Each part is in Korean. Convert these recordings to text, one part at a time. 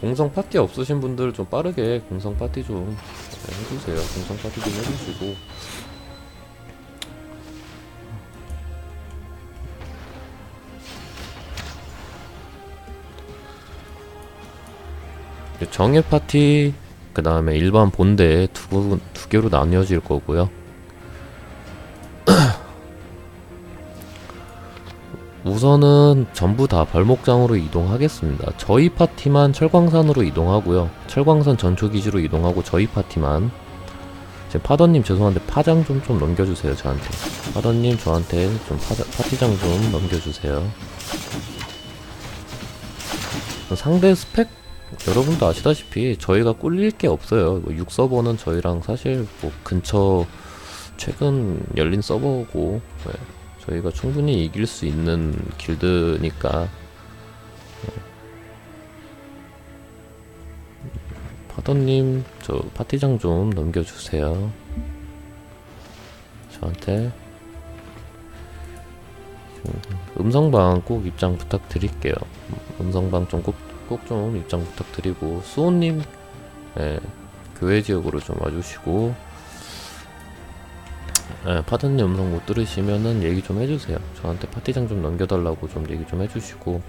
공성 파티 없으신 분들 좀 빠르게 공성 파티 좀 네, 해주세요. 공성 파티 좀 해주시고. 정예 파티, 그 다음에 일반 본대 두, 군- 두 개로 나뉘어질 거고요. 우선은 전부 다 벌목장으로 이동하겠습니다. 저희 파티만 철광산으로 이동하고요. 철광산 전초기지로 이동하고 저희 파티만 제 파더님 죄송한데 파장 좀 좀 넘겨주세요 저한테. 파더님 저한테 좀 파자, 파티장 좀 넘겨주세요. 상대 스펙 여러분도 아시다시피 저희가 꿀릴 게 없어요. 뭐 6서버는 저희랑 사실 뭐 근처 최근 열린 서버고 네. 저희가 충분히 이길 수 있는 길드니까 네. 파더님 저 파티장 좀 넘겨주세요 저한테 음, 음성방 꼭 입장 부탁드릴게요 음성방 좀꼭꼭좀 입장 부탁드리고 수호님 예, 교회 지역으로 좀 와주시고 예, 파드님 음성 못 들으시면은 얘기 좀 해주세요. 저한테 파티장 좀 넘겨달라고 좀 얘기 좀 해주시고.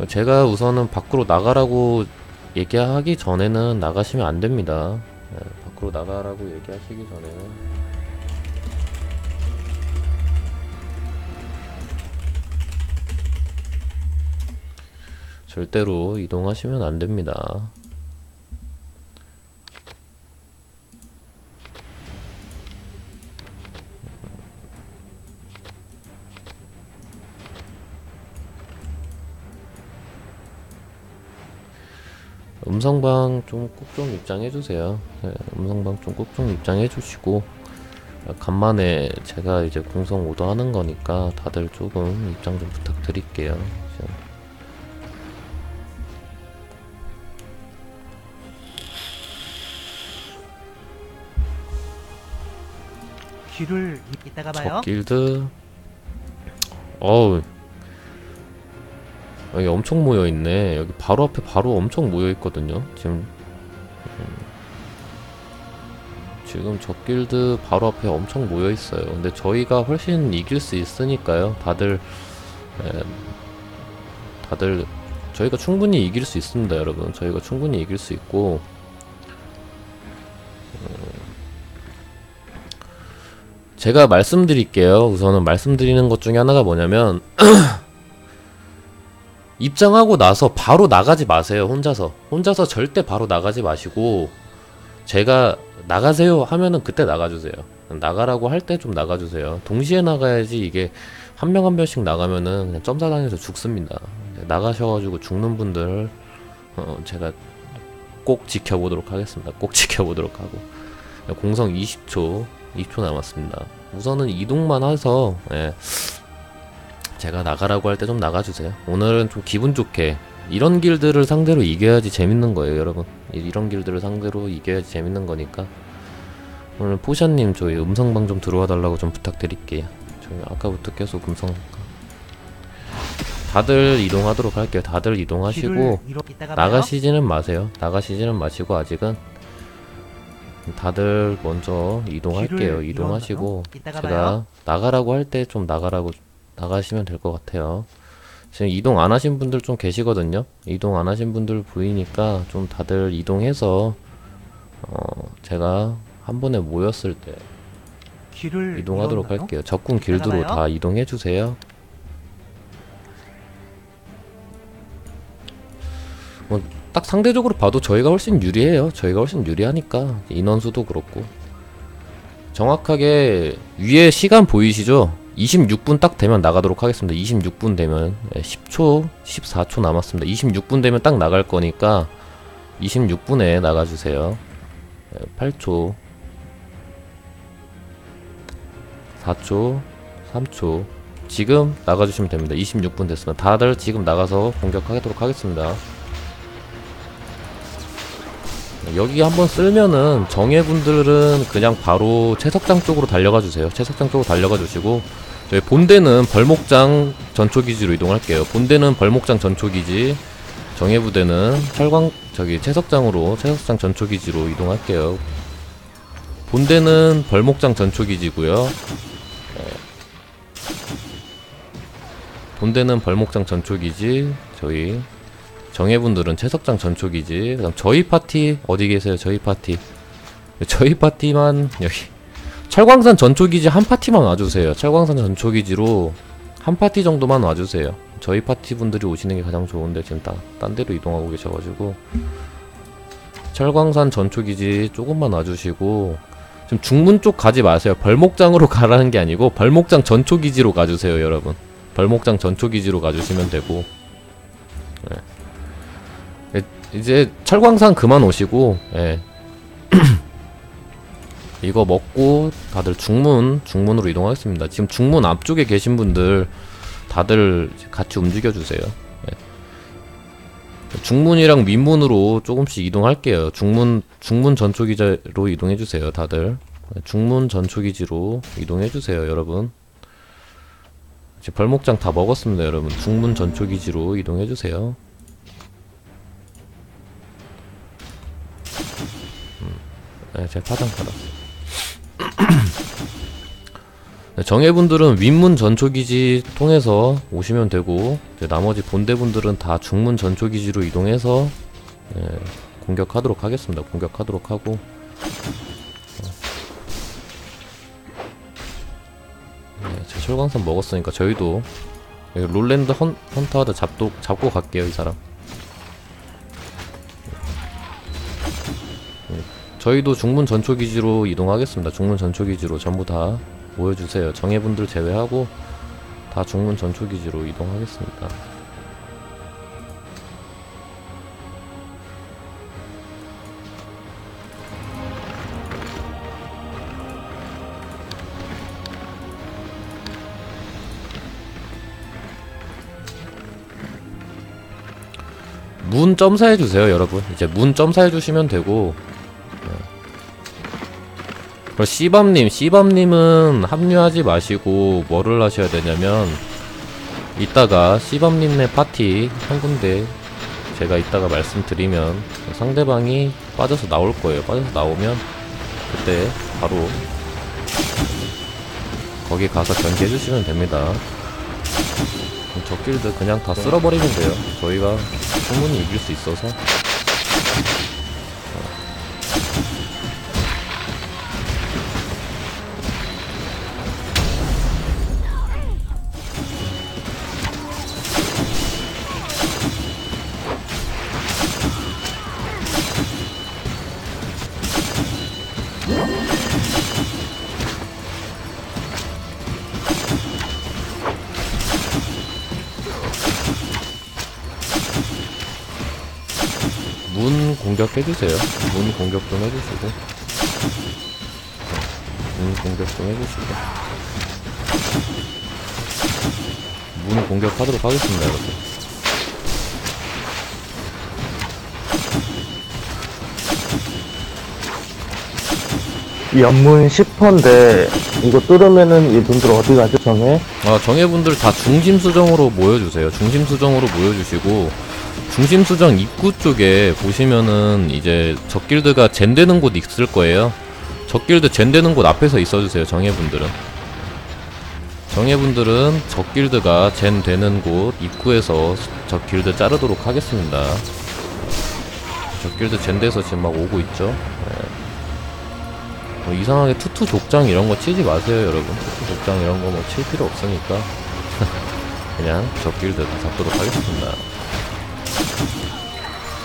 예. 제가 우선은 밖으로 나가라고 얘기하기 전에는 나가시면 안 됩니다. 예, 밖으로 나가라고 얘기하시기 전에는. 절대로 이동하시면 안 됩니다. 음성방 좀 꼭 좀 입장해 주세요. 네, 음성방 좀 꼭 좀 입장해 주시고 아, 간만에 제가 이제 공성 오더하는 거니까 다들 조금 입장 좀 부탁드릴게요. 귀를 이따가 봐요. 적 길드 어우 여기 엄청 모여 있네. 여기 바로 앞에 바로 엄청 모여 있거든요. 지금 음, 지금 적 길드 바로 앞에 엄청 모여 있어요. 근데 저희가 훨씬 이길 수 있으니까요. 다들 에, 다들 저희가 충분히 이길 수 있습니다, 여러분. 저희가 충분히 이길 수 있고 제가 말씀드릴게요. 우선은 말씀드리는 것 중에 하나가 뭐냐면 입장하고 나서 바로 나가지 마세요. 혼자서. 혼자서 절대 바로 나가지 마시고 제가 나가세요 하면은 그때 나가주세요. 나가라고 할 때 좀 나가주세요. 동시에 나가야지 이게 한 명 한 명씩 나가면은 그냥 점사당해서 죽습니다. 나가셔가지고 죽는 분들 어, 제가 꼭 지켜보도록 하겠습니다. 꼭 지켜보도록 하고 공성 20초 2초 남았습니다. 우선은 이동만 해서 예, 제가 나가라고 할 때 좀 나가주세요. 오늘은 좀 기분 좋게 이런 길들을 상대로 이겨야지 재밌는 거예요, 여러분. 이- 이런 길들을 상대로 이겨야지 재밌는 거니까 오늘 포샤님 저희 음성방 좀 들어와 달라고 좀 부탁드릴게요. 저희 아까부터 계속 음성 다들 이동하도록 할게요. 다들 이동하시고. 나가시지는 마세요. 나가시지는 마시고 아직은 다들 먼저 이동할게요. 이동하시고 제가. 나가라고 할 때 좀 나가라고 나가시면 될 것 같아요. 지금 이동 안 하신 분들 좀 계시거든요. 이동 안 하신 분들 보이니까 좀 다들 이동해서 어 제가 한 번에 모였을 때 귀를 이동하도록 이용하나요? 할게요. 적군 길드로. 다 이동해 주세요. 뭐 딱 상대적으로 봐도 저희가 훨씬 유리해요. 저희가 훨씬 유리하니까 인원수도 그렇고 정확하게 위에 시간 보이시죠? 26분 딱 되면 나가도록 하겠습니다. 26분 되면 예, 10초, 14초 남았습니다. 26분 되면 딱 나갈 거니까 26분에 나가주세요. 예, 8초, 4초, 3초. 지금 나가주시면 됩니다. 26분 됐으면 다들 지금 나가서 공격하도록 하겠습니다. 여기 한번 쓸면은 정예분들은 그냥 바로 채석장 쪽으로 달려가 주세요. 채석장 쪽으로 달려가 주시고 저희 본대는 벌목장 전초기지로 이동할게요. 본대는 벌목장 전초기지, 정예부대는 철광 저기 채석장으로 채석장 전초기지로 이동할게요. 본대는 벌목장 전초기지고요. 어, 본대는 벌목장 전초기지, 저희 정예분들은 채석장 전초기지. 그 다음 저희 파티 어디 계세요? 저희 파티. 저희 파티만 여기 철광산 전초기지 한 파티만 와주세요. 철광산 전초기지로 한 파티 정도만 와주세요. 저희 파티 분들이 오시는 게 가장 좋은데 지금 다, 딴 데로 이동하고 계셔가지고 철광산 전초기지 조금만 와주시고 지금 중문 쪽 가지 마세요. 벌목장으로 가라는 게 아니고 벌목장 전초기지로 가주세요, 여러분. 벌목장 전초기지로 가주시면 되고 예. 이- 이제 철광산 그만 오시고 예. 이거 먹고 다들 중문 중문으로 이동하겠습니다. 지금 중문 앞쪽에 계신 분들 다들 같이 움직여 주세요. 예. 중문이랑 민문으로 조금씩 이동할게요. 중문 중문 전초기지로 이동해 주세요, 다들. 예, 중문 전초기지로 이동해 주세요, 여러분. 이제 벌목장 다 먹었습니다, 여러분. 중문 전초기지로 이동해 주세요. 음, 네, 제가 파장 받았어요. 네, 정예분들은 윗문 전초기지 통해서 오시면 되고 나머지 본대분들은 다 중문 전초기지로 이동해서 예, 공격하도록 하겠습니다. 공격하도록 하고. 네, 제 철광선 먹었으니까 저희도 롤랜드 헌, 헌터하드 잡도, 잡고 갈게요 이 사람 저희도 중문 전초 기지로 이동하겠습니다. 중문 전초 기지로 전부 다 모여주세요. 정예분들 제외하고 다 중문 전초 기지로 이동하겠습니다. 문 점사해 주세요, 여러분. 이제 문 점사해 주시면 되고 그리고 씨밤님, 씨밤님은 합류하지 마시고 뭐를 하셔야 되냐면 이따가 씨밤님네 파티 한 군데 제가 이따가 말씀드리면 상대방이 빠져서 나올 거예요. 빠져서 나오면 그때 바로 거기 가서 견제해 주시면 됩니다. 저 길드 그냥 다 쓸어버리면 돼요. 저희가 충분히 이길 수 있어서 문 공격 해주세요. 문 공격 좀 해주시고. 문 공격 좀 해주시고. 문 공격하도록 하겠습니다, 여러분. 연문 10%인데 이거 뚫으면은 이분들 어디 가죠 정해? 아, 정예분들 다 중심 수정으로 모여주세요. 중심 수정으로 모여주시고, 중심 수정 입구 쪽에 보시면은 이제 적길드가 젠되는 곳 있을 거예요. 적길드 젠되는 곳 앞에서 있어주세요, 정예분들은. 정예분들은 적길드가 젠 되는 곳 입구에서 적길드 자르도록 하겠습니다. 적길드 젠돼서 지금 막 오고 있죠. 네. 뭐 이상하게 투투 족장 이런 거 치지 마세요, 여러분. 투투 족장 이런 거 뭐 칠 필요 없으니까. 그냥 적길드 다 잡도록 하겠습니다.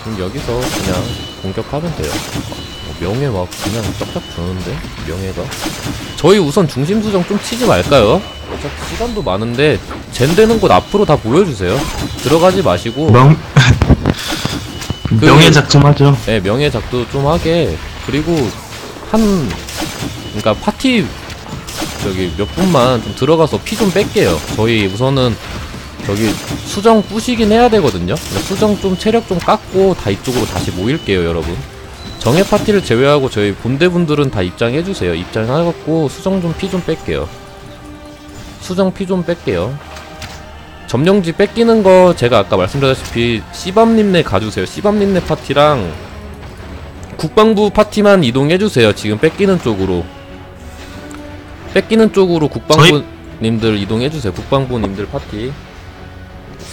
그럼 여기서 그냥 공격하면 돼요. 어, 명예 막 그냥 쩍쩍 주는데 명예가 저희 우선 중심 수정 좀 치지 말까요? 어차피 시간도 많은데 젠 되는 곳 앞으로 다 보여주세요. 들어가지 마시고 명 그- 명예작 좀 하죠. 네, 명예 작도 좀 하게 그리고 한 그러니까 파티 저기 몇 분만 좀 들어가서 피 좀 뺄게요. 저희 우선은 저기 수정 부시긴 해야 되거든요. 수정 좀 체력 좀 깎고 다 이쪽으로 다시 모일게요, 여러분. 정예 파티를 제외하고 저희 본대분들은 다 입장해 주세요. 입장해갖고 수정 좀피좀 뺄게요. 수정 피 좀 뺄게요. 점령지 뺏기는 거 제가 아까 말씀드렸다시피 씨밤님네 가주세요. 씨밤님네 파티랑 국방부 파티만 이동해주세요. 지금 뺏기는 쪽으로 뺏기는 쪽으로 국방부님들 이동해주세요. 국방부님들 파티.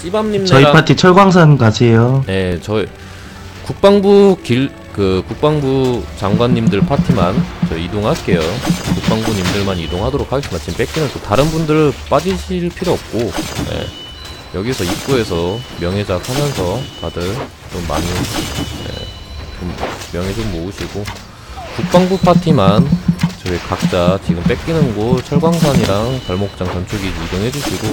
씨밤님네랑 저희 파티 철광산 가세요. 네, 저 국방부 길 그 국방부 장관님들 파티만 저 이동할게요. 국방부님들만 이동하도록 하겠습니다. 지금 뺏기는 또 다른 분들 빠지실 필요 없고 네, 여기서 입구에서 명예작 하면서 다들 좀 많이 네, 좀 명예 좀 모으시고 국방부 파티만 저희 각자 지금 뺏기는 곳 철광산이랑 달목장 전초기 이동해주시고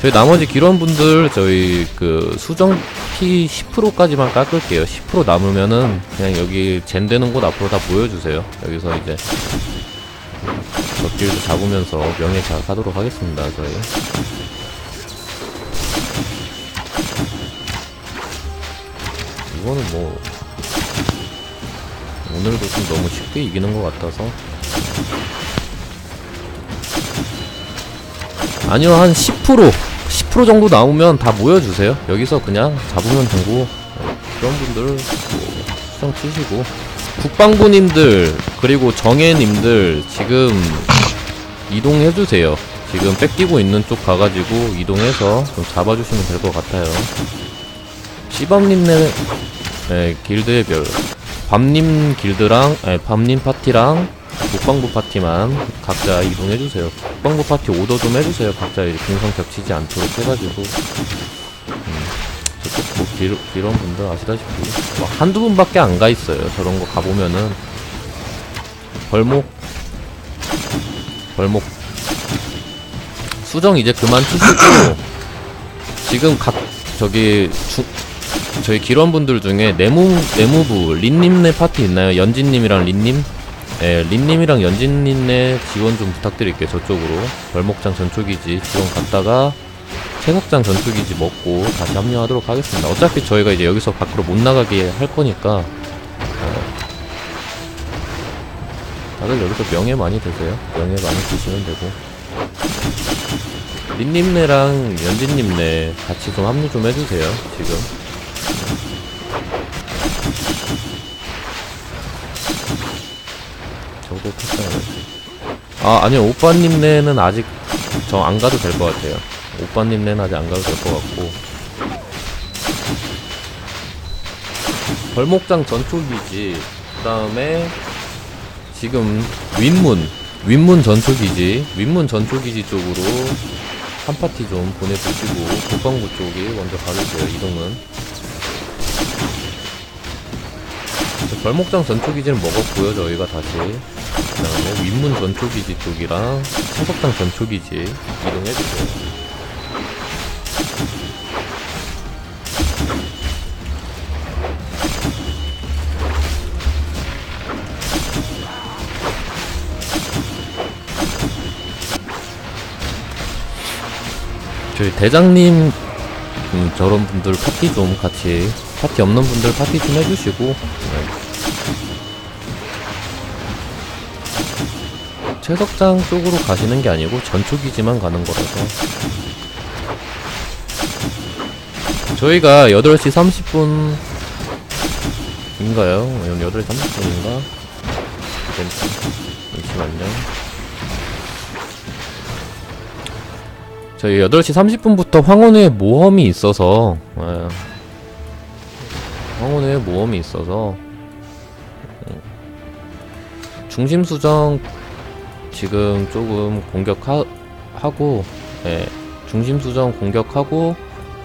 저희 나머지 기론분들 저희 그 수정 피 10%까지만 깎을게요. 10% 남으면은 그냥 여기 젠 되는 곳 앞으로 다 보여주세요. 여기서 이제 적길도 잡으면서 명예 자각하도록 하겠습니다. 저희. 이거는 뭐 오늘도 좀 너무 쉽게 이기는 것 같아서 아니요 한 10% 10% 정도 나오면 다 모여주세요. 여기서 그냥 잡으면 되고 어, 그런 분들 뭐 수정 치시고. 국방부님들 그리고 정예님들 지금 이동해주세요. 지금 뺏기고 있는 쪽 가가지고 이동해서 좀 잡아주시면 될 것 같아요. 시범님네 네, 길드의 별. 밤님 길드랑 아니, 밤님 파티랑 국방부 파티만 각자 이동해주세요. 국방부 파티 오더 좀 해주세요. 각자 이제 공성 겹치지 않도록 해가지고. 음, 저쪽 뭐 길, 이런 분들 아시다시피 막 한두 분밖에 안 가 있어요. 저런 거 가보면은 벌목 벌목 수정 이제 그만 치시고 지금 각 저기 주, 저희 기관분들 중에 내무 내무부 린님네 파티 있나요? 연진님이랑 린님? 예, 린님이랑 연진님네 지원 좀 부탁드릴게요. 저쪽으로 벌목장 전초기지 지원 갔다가 채석장 전초기지 먹고 다시 합류하도록 하겠습니다. 어차피 저희가 이제 여기서 밖으로 못 나가게 할 거니까 어, 다들 여기서 명예 많이 드세요. 명예 많이 드시면 되고 린님네랑 연진님네 같이 좀 합류 좀 해주세요. 지금. 아, 아니요. 오빠님네는 아직 저 안 가도 될 것 같아요. 오빠님네는 아직 안 가도 될 것 같고. 벌목장 전초기지. 그 다음에 지금 윈문. 윈문 전초기지. 윈문 전초기지 쪽으로 한 파티 좀 보내주시고 국방부 쪽이 먼저 가주세요. 이동은. 저 벌목장 전초기지는 먹었고요 저희가 다시 그 다음에 윗문 전초기지 쪽이랑 채석장 전초기지 이동해주세요 저희 대장님 음, 저런 분들 파티 좀 같이 파티 없는 분들 파티 좀 해주시고 네. 채석장 쪽으로 가시는 게 아니고 전초기지만 가는 거라서 저희가 8시 30분 인가요? 8시 30분인가? 잠시만요 저희 8시 30분부터 황혼의 모험이 있어서 예. 황혼의 모험이 있어서 음, 중심 수정 지금 조금 공격하고 예, 중심 수정 공격하고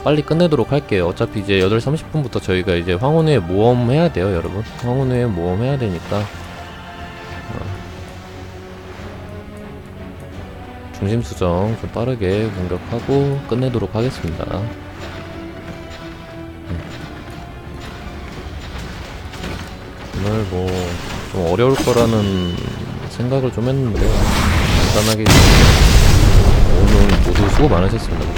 빨리 끝내도록 할게요. 어차피 이제 8시 30분부터 저희가 이제 황혼의 모험 해야 돼요, 여러분. 황혼의 모험 해야 되니까 어. 중심 수정 좀 빠르게 공격하고 끝내도록 하겠습니다. 오늘 뭐 좀 어려울 거라는 생각을 좀 했는데 간단하게 오늘 모두 수고 많으셨습니다.